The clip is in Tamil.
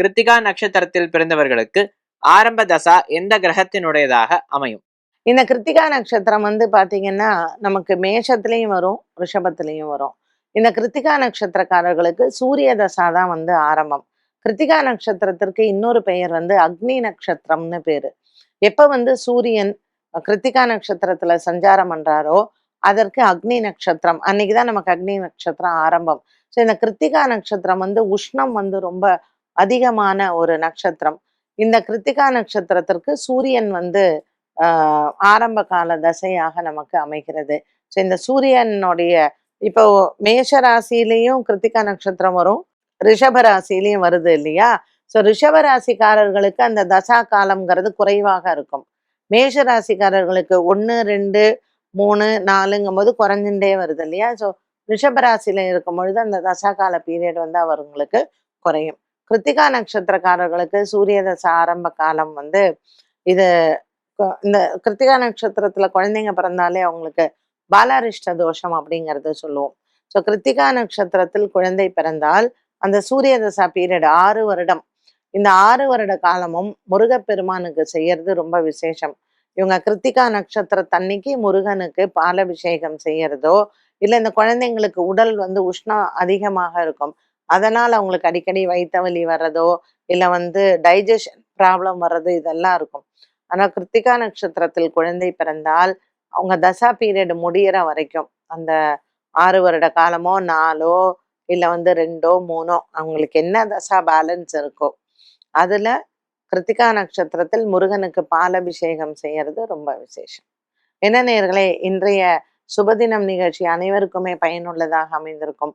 கிருத்திகா நட்சத்திரத்தில் பிறந்தவர்களுக்கு ஆரம்ப தசா எந்த கிரகத்தினுடையதாக அமையும்? இந்த கிருத்திகா நட்சத்திரம் வந்து பாத்தீங்கன்னா நமக்கு மேஷத்துலயும் வரும் ரிஷபத்துலயும் வரும். இந்த கிருத்திகா நட்சத்திரக்காரர்களுக்கு சூரிய தசா தான் வந்து ஆரம்பம். கிருத்திகா நட்சத்திரத்திற்கு இன்னொரு பெயர் வந்து அக்னி நட்சத்திரம்னு பேரு. எப்ப வந்து சூரியன் கிருத்திகா நட்சத்திரத்துல சஞ்சாரம் பண்றாரோ அதற்கு அக்னி நட்சத்திரம். அன்னைக்குதான் நமக்கு அக்னி நட்சத்திரம் ஆரம்பம். ஸோ இந்த கிருத்திகா நட்சத்திரம் வந்து உஷ்ணம் வந்து ரொம்ப அதிகமான ஒரு நட்சத்திரம். இந்த கிருத்திகா நட்சத்திரத்திற்கு சூரியன் வந்து ஆஹ் ஆரம்ப கால தசையாக நமக்கு அமைகிறது. ஸோ இந்த சூரியனுடைய இப்போ மேஷ ராசியிலையும் கிருத்திகா நட்சத்திரம் வரும். ரிஷப ராசியிலையும் வருது இல்லையா? ஸோ ரிஷப ராசிக்காரர்களுக்கு அந்த தசா காலம்ங்கிறது குறைவாக இருக்கும். மேஷ ராசிக்காரர்களுக்கு ஒன்று ரெண்டு மூணு நாலுங்கும் போது குறைஞ்சுட்டே வருது இல்லையா? ஸோ ரிஷபராசியில இருக்கும் பொழுது அந்த தசா கால பீரியட் வந்து அவங்களுக்கு குறையும். கிருத்திகா நட்சத்திரக்காரர்களுக்கு சூரிய தசை ஆரம்ப காலம் வந்து இது இந்த கிருத்திகா நட்சத்திரத்துல குழந்தைங்க பிறந்தாலே அவங்களுக்கு பாலாரிஷ்ட தோஷம் அப்படிங்கறது சொல்லுவோம். ஸோ கிருத்திகா நட்சத்திரத்தில் குழந்தை பிறந்தால் அந்த சூரிய தசா பீரியட் ஆறு வருடம். இந்த ஆறு வருட காலமும் முருகப்பெருமானுக்கு செய்யறது ரொம்ப விசேஷம். இவங்க கிருத்திகா நட்சத்திர நட்சத்திரத்தன்னைக்கு முருகனுக்கு பாலபிஷேகம் செய்யறதோ இல்லை இந்த குழந்தைங்களுக்கு உடல் வந்து உஷ்ணம் அதிகமாக இருக்கும் அதனால் அவங்களுக்கு அடிக்கடி வயிற்று வலி வர்றதோ இல்லை வந்து டைஜஷன் ப்ராப்ளம் வர்றது இதெல்லாம் இருக்கும். ஆனால் கிருத்திகா நட்சத்திரத்தில் குழந்தை பிறந்தால் அவங்க தசா பீரியட் முடியிற வரைக்கும் அந்த ஆறு வருட காலமோ நாலோ இல்லை வந்து ரெண்டோ மூணோ அவங்களுக்கு என்ன தசா பேலன்ஸ் இருக்கோ அதுல கிருத்திகா நட்சத்திரத்தில் முருகனுக்கு பாலபிஷேகம் செய்யறது ரொம்ப விசேஷம். என்ன நேர்களே இன்றைய சுபதினம் நிகழ்ச்சி அனைவருக்குமே பயனுள்ளதாக அமைந்திருக்கும்.